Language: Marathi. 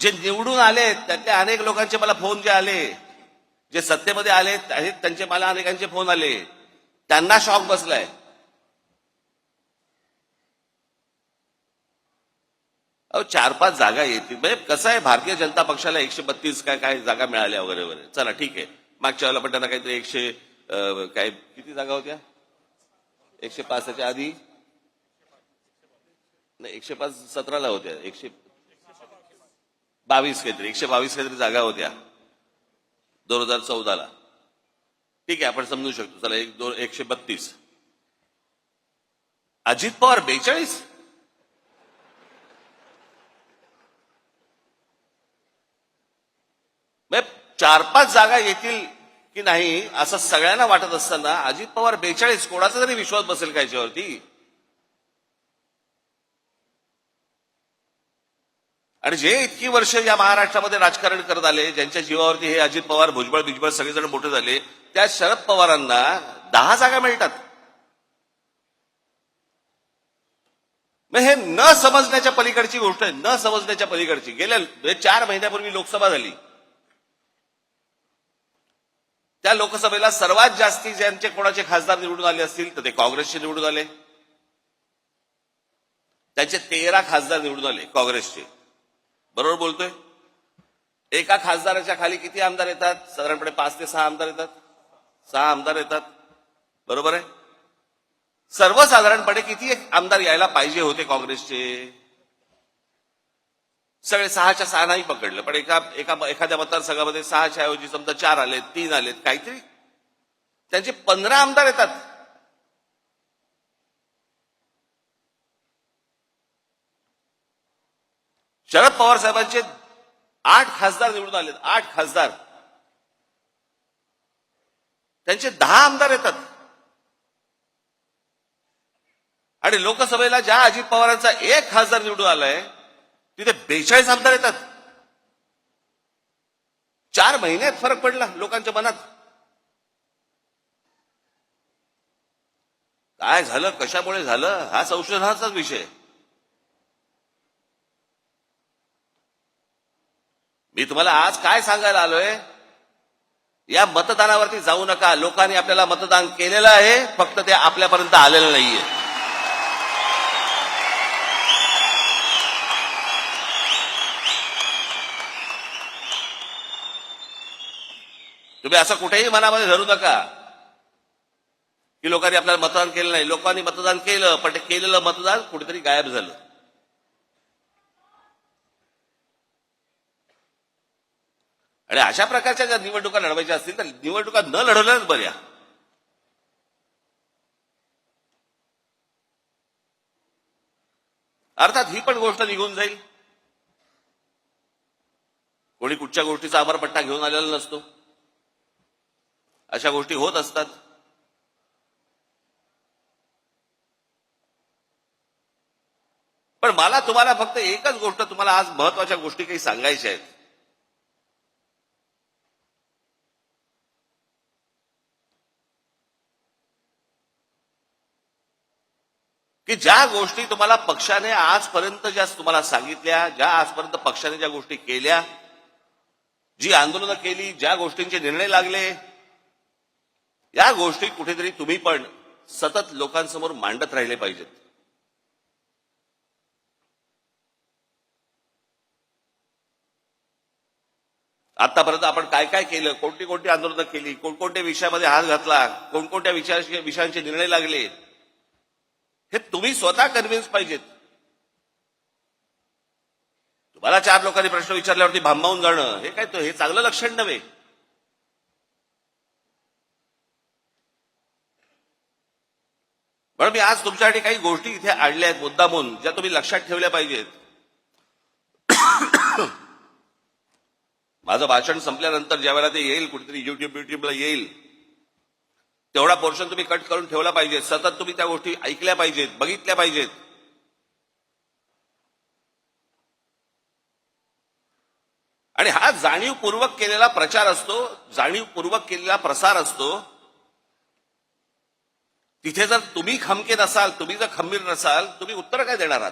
जे निवडून आले त्यातल्या अनेक लोकांचे मला फोन जे आले जे सत्तेमध्ये आले आहेत त्यांचे मला अनेकांचे फोन आले. त्यांना शॉक बसलाय. अहो चार पाच जागा येतील. म्हणजे कसं आहे भारतीय जनता पक्षाला एकशे बत्तीस काय काय जागा मिळाल्या वगैरे वगैरे. चला ठीक आहे. मागच्या वेळेला पण त्यांना काहीतरी एकशे काय किती जागा होत्या? एकशे पाचच्या आधी? नाही एकशे पाच सतराला होत्या. एकशे बावीस काहीतरी एकशे बावीस काहीतरी जागा होत्या. दोन हजार चौदाला. ठीक आहे आपण समजू शकतो. चला एक दोन एकशे बत्तीस. अजित पवार बेचाळीस? म्हणजे चार पाच जागा येतील की नाही असं सगळ्यांना वाटत असताना अजित पवार बेचाळीस. कोणाचा तरी विश्वास बसेल का याच्यावरती? आणि जे इतकी वर्ष या महाराष्ट्रामध्ये राजकारण करत आले ज्यांच्या जीवावरती हे अजित पवार भुजबळ बिजबळ सगळेजण मोठे झाले त्या शरद पवारांना दहा जागा मिळतात. मग हे न समजण्याच्या पलीकडची गोष्ट आहे न समजण्याच्या पलीकडची. गेल्या म्हणजे चार महिन्यापूर्वी लोकसभा झाली. त्या लोकसभेला सर्वात जास्ती ज्यांचे कोणाचे खासदार निवडून आले असतील तर ते काँग्रेसचे निवडून आले. त्यांचे तेरा खासदार निवडून आले काँग्रेसचे. बरोबर बोलतोय? एका खासदाराच्या खाली किती आमदार येतात? साधारणपणे पाच ते सहा आमदार येतात. सहा आमदार येतात. बरोबर आहे? सर्वसाधारणपणे किती आमदार यायला पाहिजे होते काँग्रेसचे? सगळे सहाच्या सहा नाही पकडलं पण एका एका एखाद्या मतदारसंघामध्ये सहाच्या ऐवजी समजा चार आलेत तीन आलेत काहीतरी. त्यांचे पंधरा आमदार येतात. शरद पवार साहेबांचे आठ खासदार निवडून आलेत आठ खासदार. त्यांचे दहा आमदार येतात. आणि लोकसभेला ज्या अजित पवारांचा एक खासदार निवडून आलाय तिथे बेचाळीस आमदार येतात. चार महिन्यात फरक पडला लोकांच्या मनात. काय झालं? कशामुळे झालं? हा संशोधनाचाच विषय. मी तुम्हाला आज काय सांगायला आलोय? या मतदानावरती जाऊ नका. लोकांनी आपल्याला मतदान केलेलं आहे फक्त ते आपल्यापर्यंत आलेलं नाहीये. तुम्ही असं कुठेही मनामध्ये धरू नका. की लोकांनी आपल्याला मतदान केलं नाही. लोकांनी मतदान केलं पण ते केलेलं मतदान कुठेतरी गायब झालं. आणि अशा प्रकारच्या जर निवडणुका लढवायच्या असतील तर निवडणुका न लढवल्याच बऱ्या. अर्थात ही पण गोष्ट निघून जाईल. कोणी कुठच्या गोष्टीचा अमरपट्टा घेऊन आलेला नसतो. अशा गोष्टी होत असतात. पण मला तुम्हाला फक्त एकच गोष्ट तुम्हाला आज महत्त्वाच्या गोष्टी काही सांगायच्या आहेत. की ज्या गोष्टी तुम्हाला पक्षाने आजपर्यंत ज्या तुम्हाला सांगितल्या ज्या आजपर्यंत पक्षाने ज्या गोष्टी केल्या जी आंदोलनं केली ज्या गोष्टींचे निर्णय लागले या गोष्टी कुठेतरी तुम्ही पण सतत लोकांसमोर मांडत राहिले पाहिजेत. आतापर्यंत आपण काय काय केलं कोणती कोणती आंदोलनं केली कोणकोणत्या विषयामध्ये हात घातला कोणकोणत्या विषयांचे निर्णय लागले हे तुम्ही स्वतः कन्व्हिन्स पाहिजेत. तुम्हाला चार लोकांनी प्रश्न विचारल्यावरती भांबावून जाणं हे काय तो हे चांगलं लक्षण नव्हे. म्हणून मी आज तुमच्यासाठी काही गोष्टी इथे आणल्या आहेत मुद्दामून ज्या तुम्ही लक्षात ठेवल्या पाहिजेत. माझं भाषण संपल्यानंतर ज्या वेळेला ते येईल कुठेतरी युट्यूब युट्यूबला येईल तेवढा पोर्शन तुम्ही कट करून ठेवला पाहिजे सतत तुम्ही त्या गोष्टी ऐकल्या पाहिजेत बघितल्या पाहिजेत. आणि हा जाणीवपूर्वक केलेला प्रचार असतो जाणीवपूर्वक केलेला प्रसार असतो. तिथे जर तुम्ही खमके नसाल तुम्ही जर खंबीर नसाल तुम्ही उत्तर काय देणार आहात?